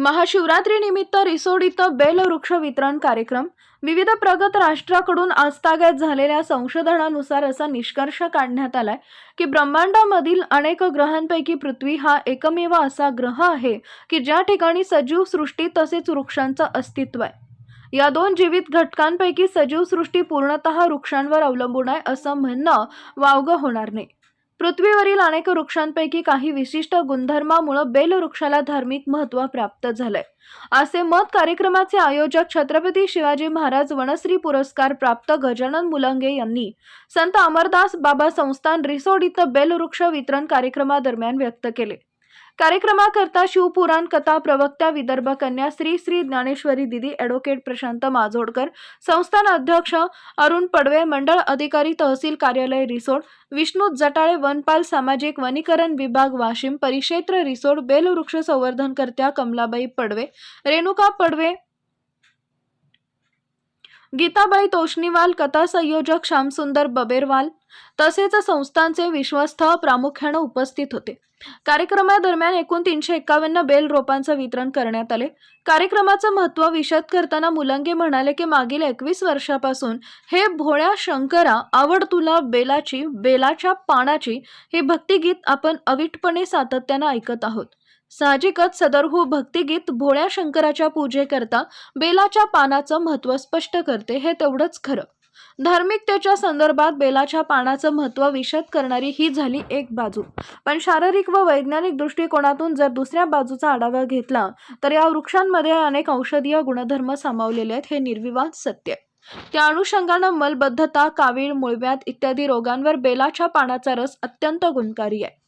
महाशिवरात्रीनिमित्त रिसोड इथं बेलवृक्ष वितरण कार्यक्रम. विविध प्रगत राष्ट्राकडून आजतागायत झालेल्या संशोधनानुसार असा निष्कर्ष काढण्यात आलाय की ब्रह्मांडामधील अनेक ग्रहांपैकी पृथ्वी हा एकमेव असा ग्रह आहे की ज्या ठिकाणी सजीव सृष्टी तसेच वृक्षांचं अस्तित्व आहे. या दोन जीवित घटकांपैकी सजीव सृष्टी पूर्णतः वृक्षांवर अवलंबून आहे असं म्हणणं वावगं होणार नाही. पृथ्वीवरील अनेक वृक्षांपैकी काही विशिष्ट गुणधर्मामुळं बेलवृक्षाला धार्मिक महत्त्व प्राप्त झालंय. असे मत कार्यक्रमाचे आयोजक छत्रपती शिवाजी महाराज वनश्री पुरस्कार प्राप्त गजानन मुलंगे यांनी संत अमरदास बाबा संस्थान रिसोड इथं बेलवृक्ष वितरण कार्यक्रमादरम्यान व्यक्त केले. कार्यक्रमाकरता शिवपुराण कथा प्रवक्त्या विदर्भ कन्या श्री श्री ज्ञानेश्वरी दिदी ॲडव्होकेट प्रशांत माजोडकर संस्थान अध्यक्ष अरुण पडवे मंडळ अधिकारी तहसील कार्यालय रिसोड विष्णू जटाळे वनपाल सामाजिक वनीकरण विभाग वाशिम परिक्षेत्र रिसोड बेलवृक्ष संवर्धनकर्त्या कमलाबाई पडवे रेणुका पडवे गीताबाई तोष्णीवाल कथा संयोजक श्यामसुंदर बबेरवाल तसेच संस्थांचे विश्वस्त प्रामुख्यानं उपस्थित होते. कार्यक्रमादरम्यान एकूण तीनशे एकावन्न बेल रोपांचं वितरण करण्यात आले. कार्यक्रमाचं महत्त्व विशद करताना मुलंगे म्हणाले की मागील एकवीस वर्षापासून हे भोळ्या शंकरा आवड तुला बेलाची बेलाच्या पानाची हे भक्तिगीत आपण अविटपणे सातत्यानं ऐकत आहोत. साहजिकच सदरहू हो भक्तिगीत भोळ्या शंकराच्या पूजेकरता बेलाच्या पानाचं महत्त्व स्पष्ट करते हे तेवढंच खरं. धार्मिकतेच्या संदर्भात बेलाच्या पानाचं महत्त्व विशद करणारी ही झाली एक बाजू. पण शारीरिक व वैज्ञानिक दृष्टिकोनातून जर दुसऱ्या बाजूचा आढावा घेतला तर या वृक्षांमध्ये अनेक औषधीय गुणधर्म सामावलेले आहेत हे निर्विवाद सत्य. आहे. त्या अनुषंगानं मलबद्धता कावीळ मुळव्यात इत्यादी रोगांवर बेलाच्या पानाचा रस अत्यंत गुणकारी आहे.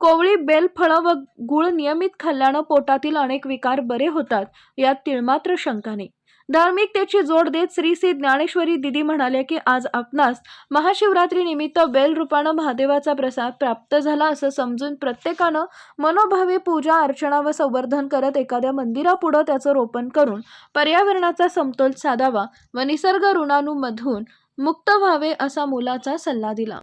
कोवळी बेल फळं व गुळ नियमित खाल्ल्यानं पोटातील अनेक विकार बरे होतात यात तिळमात्र शंका नाही. धार्मिकतेची जोड देत श्री श्री ज्ञानेश्वरी दिदी म्हणाले की आज आपणास महाशिवरात्री निमित्त बेल रूपानं महादेवाचा प्रसाद प्राप्त झाला असं समजून प्रत्येकानं मनोभावे पूजा अर्चना व संवर्धन करत एखाद्या मंदिरापुढं त्याचं रोपण करून पर्यावरणाचा समतोल साधावा व निसर्ग ऋणाणूमधून मुक्त व्हावे असा मुलाचा सल्ला दिला.